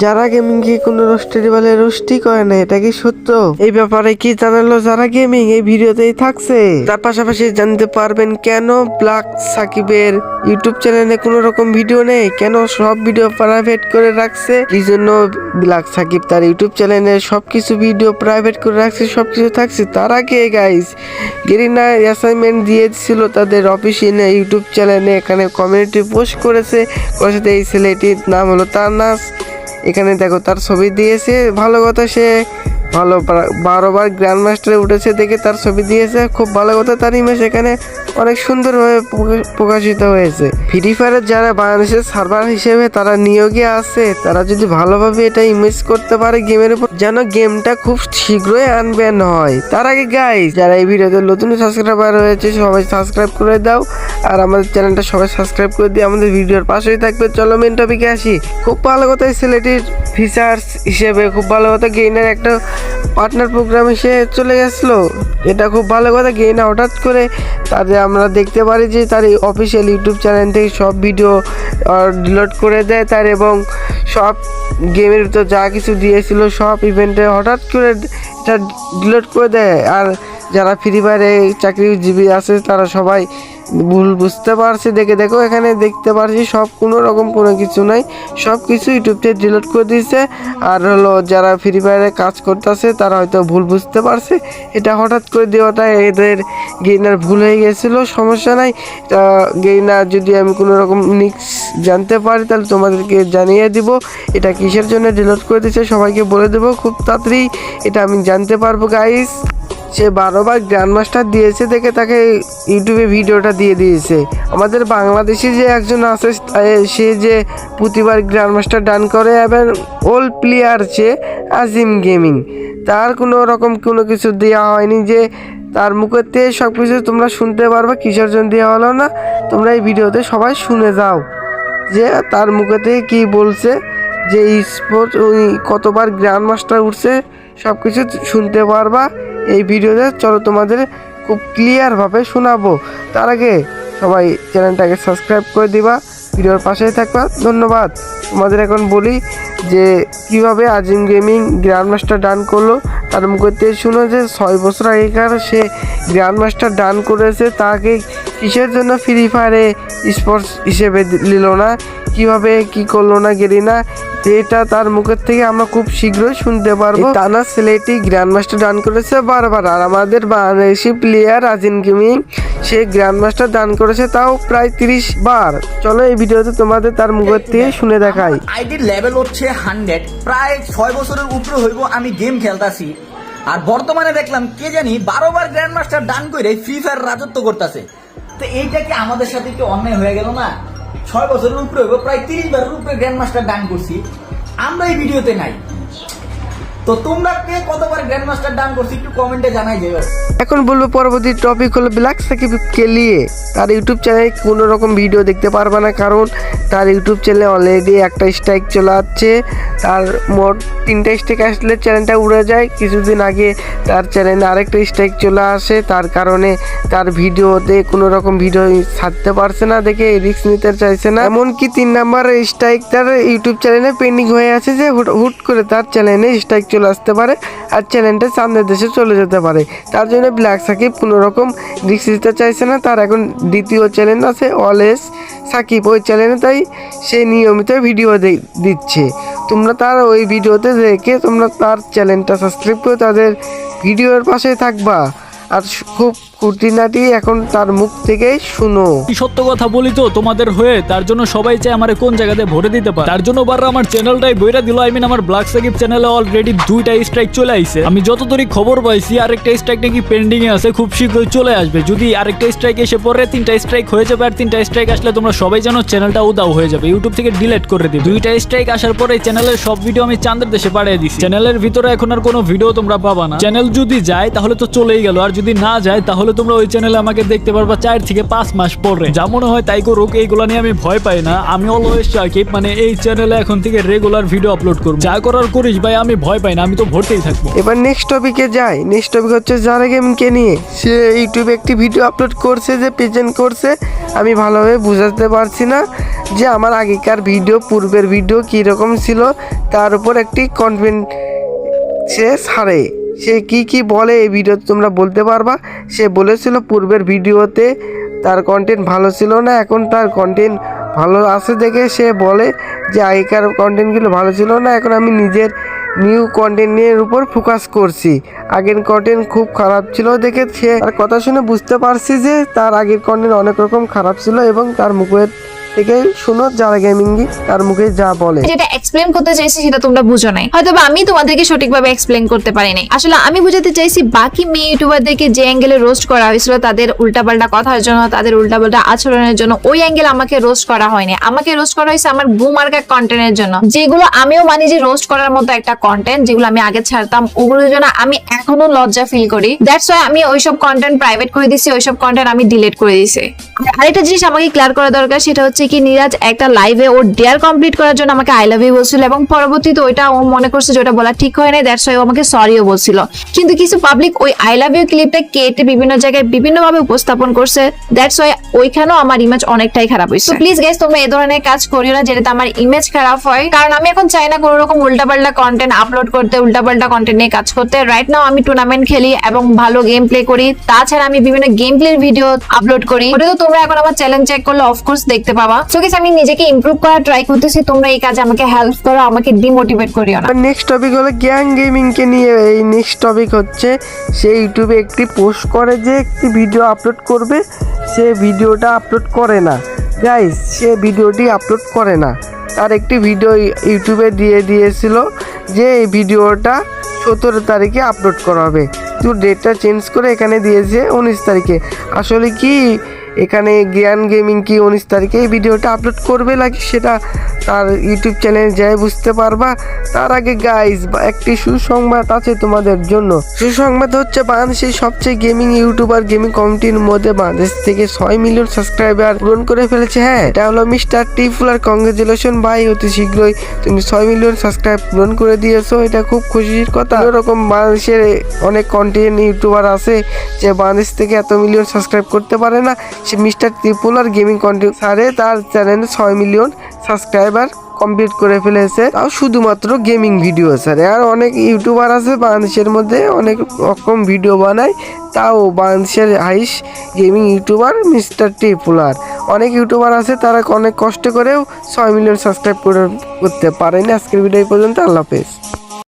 যারা গেমিং কে কোনো রোস্টারি বলে রোস্টি করে না, এটা কি সত্য? এই ব্যাপারে কি জানালো যারা গেমিং এই ভিডিওতেই থাকছে। তার পাশাপাশি জানতে পারবেন কেন ব্ল্যাক সাকিবের ইউটিউব চ্যানেলে কোনো রকম ভিডিও নেই? কেন সব ভিডিও প্রাইভেট করে রাখছে? কি জন্য ব্ল্যাক সাকিব তার ইউটিউব চ্যানেলে সবকিছু ভিডিও প্রাইভেট করে রাখছে, সবকিছু থাকছে? তার আগে গাইস গেরিনা অ্যাসাইনমেন্ট দিয়েছিল তাদের অফিসিয়াল ইউটিউব চ্যানেলে এখানে কমিউনিটি পোস্ট করেছে। এই ছেলেটির নাম হলো তানাস। এখানে দেখো তার ছবি দিয়েছে, ভালো কথা সে ভালো বারোবার গ্র্যান্ড মাস্টারে উঠেছে দেখে তার ছবি দিয়েছে, খুব ভালো কথা তার ইমেজ এখানে। অনেক সুন্দরভাবে প্রকাশিত হয়েছে। ফ্রি ফায়ারের যারা বাংলাদেশের সার্ভার হিসেবে তারা নিয়োগে আছে, তারা যদি ভালোভাবে এটা ইমেজ করতে পারে গেমের উপর, যেন গেমটা খুব শীঘ্রই আনবেন হয়। তার আগে গাইস যারা এই ভিডিওতে নতুন সাবস্ক্রাইবার হয়েছে সবাই সাবস্ক্রাইব করে দাও। আর আমাদের চ্যানেলটা সবাই সাবস্ক্রাইব করে দিয়ে আমাদের ভিডিওর পাশেই থাকবে। চলো মেন টপিকে আসি। খুব ভালো কথা ছেলেটির ফিচার্স হিসেবে, খুব ভালো কথা গেইনার একটা পার্টনার প্রোগ্রাম হিসেবে চলে গেছিল। এটা খুব ভালো কথা গেইনা হঠাৎ করে তাদের আমরা দেখতে পারি যে তার অফিসিয়াল ইউটিউব চ্যানেল থেকে সব ভিডিও ডিলোড করে দেয় তার এবং সব গেমের ভিতর যা কিছু দিয়েছিল সব ইভেন্টে হঠাৎ করে এটা ডিলোড করে দেয়। আর যারা ফ্রি ফায়ারে চাকরিজীবী আছে, তারা সবাই ভুল বুঝতে পারছে, দেখে দেখো, এখানে দেখতে পারছি সব কোনো রকম কোনো কিছু নাই। সব কিছু ইউটিউব থেকে ডিলিট করে দিয়েছে। আর হলো যারা ফ্রি ফায়ারে কাজ করতেছে, তারা হয়তো ভুল বুঝতে পারছে। এটা হঠাৎ করে দেওয়াটা এদের গেইনার ভুল হয়ে গেছিল, সমস্যা নাই। গেইনার যদি আমি কোনো রকম নিক্স জানতে পারি, তাহলে তোমাদেরকে জানিয়ে দিব। এটা কিসের জন্য ডিলিট করে দিয়েছে, সবাইকে বলে দেবো। খুব তাড়াতাড়ি এটা আমি জানতে পারব গাইস সে বারোবার গ্র্যান্ড মাস্টার দিয়েছে, দেখে তাকে ইউটিউবে ভিডিওটা দিয়ে দিয়েছে। আমাদের বাংলাদেশে যে একজন আছে সে যে প্রতিবার গ্র্যান্ড মাস্টার ডান করে এবং ওল্ড প্লেয়ার সে আজিম গেমিং তার কোনো রকম কোনো কিছু দেওয়া হয়নি যে তার মুখেতে সব কিছু তোমরা শুনতে পারবে, কিসের জন্য দেওয়া হলো না, তোমরা এই ভিডিওতে সবাই শুনে যাও। যে তার মুখে থেকে কী বলছে, যে স্পোর্টস ওই কতবার গ্র্যান্ড মাস্টার উঠছে সব কিছু শুনতে পারবা। এই ভিডিওতে চলো তোমাদের খুব ক্লিয়ারভাবে শোনাবো। তার আগে সবাই চ্যানেলটাকে সাবস্ক্রাইব করে দিবা, ভিডিওর পাশেই থাকবা। ধন্যবাদ। তোমাদের এখন বলি যে কীভাবে Azim gaming grand master done করল। তার মুখে শুনো যে ছয় বছর আগেকার সে গ্র্যান্ড মাস্টার ডান করেছে, তাকে কিসের জন্য ফ্রি ফায়ারে স্পোর্টস হিসেবে নিল না? কীভাবে কি করল না গেলি না? এটা তার মুখের থেকে আমরা খুব শীঘ্রই শুনতে পারব। এই টানা ছেলেটি গ্র্যান্ড মাস্টার ডান করেছে বারবার। আর আমাদের বাংলাদেশি প্লেয়ার আজিম গেমিং সে গ্র্যান্ড মাস্টার দান করেছে তাও প্রায় তিরিশ বার। চলো এই ভিডিওতে তোমাদের তার মুখের থেকে শুনে দেখাই। আইডির লেভেল হচ্ছে হান্ড্রেড প্রায় ছয় বছরের উপরে হইব আমি গেম খেলতাছি। আর বর্তমানে দেখলাম কে জানি বারোবার গ্র্যান্ড মাস্টার ডান করে ফ্রি ফায়ার রাজত্ব করতেছে। তো এইটা কি আমাদের সাথে একটু অন্যায় হয়ে গেল না? ছয় বছরের উপরে হইব প্রায় তিরিশ বারের উপরে গ্র্যান্ড মাস্টার ডান করছি। আমরা এই ভিডিওতে নাই। তো তোমরা কে কতবার গ্র্যান্ড মাস্টার ডান করছি একটু কমেন্টে জানাই যাও এখন বলব পরবর্তী টপিক হলো ব্ল্যাক সাকিবকে নিয়ে। তার ইউটিউব চ্যানেলে কোনো রকম ভিডিও দেখতে পারবে না, কারণ তার ইউটিউব চ্যানেলে অলরেডি একটা স্ট্রাইক চলে যাচ্ছে তার মোট তিনটা স্ট্রাইক আসলে চ্যানেলটা উড়ে যায়। কিছুদিন আগে তার চ্যানেলে আরেকটা স্ট্রাইক চলে আসে। তার কারণে তার ভিডিওতে কোনো রকম ভিডিও ছাড়তে পারছে না, দেখে রিস্ক নিতে চাইছে না। এমনকি তিন নাম্বার স্ট্রাইক তার ইউটিউব চ্যানেলে পেন্ডিং হয়ে আছে যে হুট করে তার চ্যানেলে স্ট্রাইক চলে আসতে পারে আর চ্যানেলটা সামনের দেশে চলে যেতে পারে। তার জন্য ব্ল্যাক সাকিব কোনো রকম রিস্ক দিতে চাইছে না। তার এখন দ্বিতীয় চ্যানেল আছে অলএস সাকিব। ওই চ্যানেলে তাই সে নিয়মিত ভিডিও দিচ্ছে। তোমরা তার ওই ভিডিওতে দেখে তোমরা তার চ্যানেলটা সাবস্ক্রাইব করে তাদের ভিডিওর পাশে থাকবা। আর খুব খুঁটিনাটি এখন তার মুখ শুনো। সত্য কথা বলি তো তোমাদের হয়ে? তার জন্য সবাই চায় আমার কোন জায়গাতে ভরে দিতে পারে। তার জন্য আমার চ্যানেলটাই বইরা দিল। আই মিন আমার সাকিব চ্যানেলে অলরেডি দুইটা স্ট্রাইক চলে আইছে। আমি যতদূরই খবর পাইছি, আরেকটা স্ট্রাইক নাকি পেন্ডিং এ আছে। খুব শীঘ্রই চলে আসবে। যদি আরেকটা স্ট্রাইক এসে পরে তিনটা স্ট্রাইক হয়ে যাবে। আর তিনটা স্ট্রাইক আসলে তোমরা সবাই জানো চ্যানেলটা উদাও হয়ে যাবে। ইউটিউব থেকে ডিলিট করে দিবে। দুইটা স্ট্রাইক আসার পরে চ্যানেলের সব ভিডিও আমি চান্দের দেশে পাঠিয়ে দিছি। চ্যানেলের ভিতরে এখন আর কোনো ভিডিও তোমরা পাবা না। চ্যানেল যদি যায়, তাহলে তো চলেই গেল। আর যদি না যায়, তাহলে তোমরা ওই চ্যানেলে আমাকে দেখতে পারবা চার থেকে পাঁচ মাস পরে। যা মনে হয় তাই করুক, এইগুলো নিয়ে আমি ভয় পাই না। আমি অলওয়েজ সাকিব মানে এই চ্যানেলে এখন থেকে রেগুলার ভিডিও আপলোড করব। যা করার করিস ভাই, আমি ভয় পাই না, আমি তো ভরতেই থাকব। এবার নেক্সট টপিকে যাই। নেক্সট টপিক হচ্ছে যারা গেমকে নিয়ে। সে ইউটিউবে একটি ভিডিও আপলোড করছে যে প্রেজেন্ট করছে। আমি ভালোভাবে বুঝাতে পারছি না যে আমার আগেকার ভিডিও পূর্বের ভিডিও কীরকম ছিল। তার উপর একটি কনভেন্ট সে ছাড়ে। সে কি কি বলে এই ভিডিওতে তোমরা বলতে পারবা। সে বলেছিল পূর্বের ভিডিওতে তার কন্টেন্ট ভালো ছিল না, এখন তার কন্টেন্ট ভালো আছে দেখে সে বলে যে আগেকার কন্টেন্টগুলো ভালো ছিল না, এখন আমি নিজের নিউ কন্টেন্টের উপর ফোকাস করছি। আগের কন্টেন্ট খুব খারাপ ছিল দেখে সে তার কথা শুনে বুঝতে পারছি যে তার আগের কন্টেন্ট অনেক রকম খারাপ ছিল এবং তার মুখের থেকে শুনো যারা গেমিংই তার মুখে যা বলে। যেটা এক্সপ্লেন করতে চাইছি সেটা তোমরা বুঝো নাই। হয়তো আমি তোমাদেরকে সঠিকভাবে এক্সপ্লেন করতে পারি নাই আসলে আমি বুঝাতে চাইছি বাকি মেয়ে ইউটিউবারদেরকে যে অ্যাঙ্গেলে রোস্ট করা হয়েছিল, তাদের উল্টাপাল্টা কথার জন্য, তাদের উল্টাপাল্টা আচরণের জন্য, ওই অ্যাঙ্গেল আমাকে রোস্ট করা হয়নি। আমাকে রোস্ট করা হয়েছে আমার কন্টেন্টের জন্য। যেগুলো আমিও মানি যে রোস্ট করার মতো একটা কন্টেন্ট যেগুলো আমি আগে ছাড়তাম, ওগুলোর জন্য আমি এখনও লজ্জা ফিল করি। দ্যাটস ওয়াই আমি ওইসব কন্টেন্ট প্রাইভেট করে দিছি, ওইসব কন্টেন্ট আমি ডিলিট করে দিছি। আরেকটা জিনিস আমাকে ক্লিয়ার করা দরকার, সেটা হচ্ছে কি, নিরাজ, একটা লাইভে ওর ডেয়ার কমপ্লিট করার জন্য আমাকে আই লাভ ইউ বলছিল এবং পরবর্তীতে ওইটা ও মনে করছে যে ওটা বলা ঠিক হয় নাই দ্যাটস ওয়াই ও আমাকে সরিও বলছিল। কিন্তু কিছু পাবলিক ওই আই লাভ ইউ ক্লিপটা কেটে বিভিন্ন জায়গায় বিভিন্ন ভাবে উপস্থাপন করছে দ্যাটস ওয়াই ওইখানেও আমার ইমেজ অনেকটাই খারাপ হয়েছে। প্লিজ গাইস তোমরা এই ধরনের কাজ করিও না যেটাতে আমার ইমেজ খারাপ হয়। কারণ আমি এখন চাই না কোনো রকম উল্টাপাল্টা কন্টেন্ট আপলোড করতে, উল্টাপাল্টা কন্টেন্ট নিয়ে কাজ করতে। রাইট নাও আমি টুর্নামেন্ট খেলি এবং ভালো গেম প্লে করি। তাছাড়া আমি বিভিন্ন গেম প্লের ভিডিও আপলোড করি। ওটা তো তোমরা এখন আমার চ্যালেঞ্জ চেক করলে অফকোর্স দেখতে পাবা। সো গাইস আমি নিজেকে ইমপ্রুভ করার ট্রাই করতেছি। তোমরা এই কাজে আমাকে হেল্প করো, আমাকে ডিমোটিভেট করিও না। নেক্সট টপিক হলো গ্যাং গেমিংকে নিয়ে। এই নেক্সট টপিক হচ্ছে, সে ইউটিউবে একটি পোস্ট করে যে একটি ভিডিও আপলোড করবে, সে ভিডিওটা আপলোড করে না। গাইস সে ভিডিওটি আপলোড করে না। তার একটি ভিডিও ইউটিউবে দিয়ে দিয়েছিল যে এই ভিডিওটা সতেরো তারিখে আপলোড করা হবে। তো ডেটটা চেঞ্জ করে এখানে দিয়েছে উনিশ তারিখে। আসলে কি এখানে জ্ঞান গেমিং কি উনিশ তারিখে এই ভিডিওটা আপলোড করবে নাকি সেটা তার ইউটিউব চ্যানেল যাই বুঝতে পারবা, তার আগে গাইজ বা একটি সুসংবাদ আছে তোমাদের জন্য। সুসংবাদ হচ্ছে বাংলাদেশের সবচেয়ে গেমিং ইউটিউবার গেমিং কমিটির মধ্যে বাংলাদেশ থেকে ছয় মিলিয়ন সাবস্ক্রাইবার পূরণ করে ফেলেছে। হ্যাঁ এটা হলো মিস্টার টিফুলার কংগ্রেচুলেশন ভাই, অতি শীঘ্রই তুমি ছয় মিলিয়ন সাবস্ক্রাইব পূরণ করে দিয়েছ, এটা খুব খুশির কথা। এরকম বাংলাদেশের অনেক কন্টেন্ট ইউটিউবার আছে যে বাংলাদেশ থেকে এত মিলিয়ন সাবস্ক্রাইব করতে পারে না। সে মিস্টার ত্রিপুলার গেমিং কন্টেন্ট সারে তার চ্যানেলে ছয় মিলিয়ন সাবস্ক্রাইবার কমপ্লিট করে ফেলেছে। তাও শুধুমাত্র গেমিং ভিডিও স্যার আর অনেক ইউটিউবার আছে, বাংলাদেশের মধ্যে অনেক রকম ভিডিও বানায়। তাও বাংলাদেশের হাইস গেমিং ইউটিউবার মিস্টার টিপুলার। অনেক ইউটিউবার আছে, তারা অনেক কষ্ট করেও ছয় মিলিয়ন সাবস্ক্রাইব করতে পারেনি। আজকের ভিডিও পর্যন্ত। আল্লাহ হাফেজ।